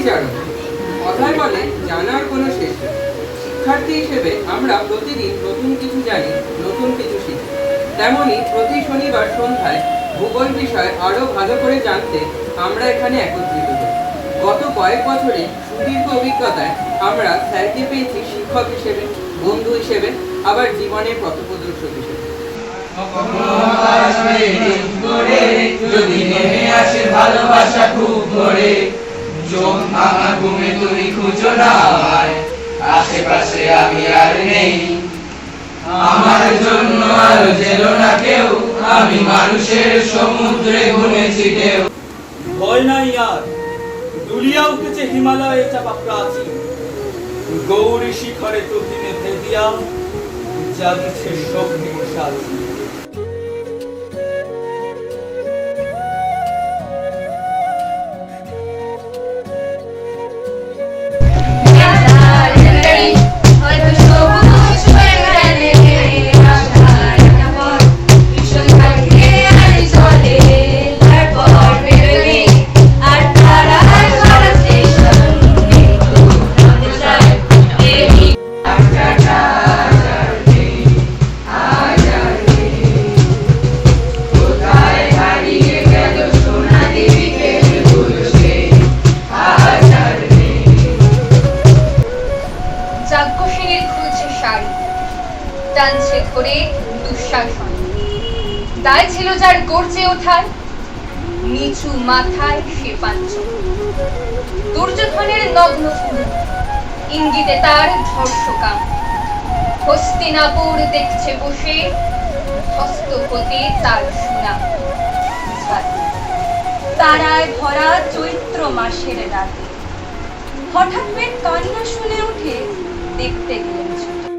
কথায় বলে, জানার কোনো শেষ শিক্ষার্থী হিসেবে আমরা প্রতিদিন নতুন কিছু জানি, নতুন কিছু শিখি। তেমনি প্রতি শনিবার সন্ধ্যায় ভূগোল বিষয় আরও ভালো করে জানতে আমরা এখানে একত্রিত হই। গত কয়েক বছরে সুদীর্ঘ অভিজ্ঞতায় আমরা স্যারকে পেয়েছি শিক্ষক হিসেবে, বন্ধু হিসেবে, আবার জীবনের পথপ্রদর্শক হিসেবে। যদি নেমে আসে ভালোবাসা, খুব ভরে চোখ ভাঙা ঘুমে তুমি খুঁজো না আমায়। আশেপাশে আমি আর নেই। আমার জন্য আর জেল না কেউ। আমি মানুষের সমুদ্রে গুনেছি ঢেউ। ভয় নাই আর। দুলিয়া উঠেছে হিমালয়ে চাপা প্রাচীন গৌরী শিখরে তুহিনে ভেদিয়া জাগছে স্বপ্নের সাথী। টানছে ধরে দুঃশাসন। দায় ছিল যার গর্জে ওঠার, নিচু মাথায় সে পাঞ্চল দুর্যোধনের নগ্ন ইঙ্গিতে তার ধর্ষকাম। হস্তিনাপুর দেখছে বসে হস্ত হতে তার সুনাম। তারায় ভরা চৈত্র মাসের রাতে। হঠাৎ মেঘ কান্না শুনে উঠে দেখতে গেলেন ছুটে।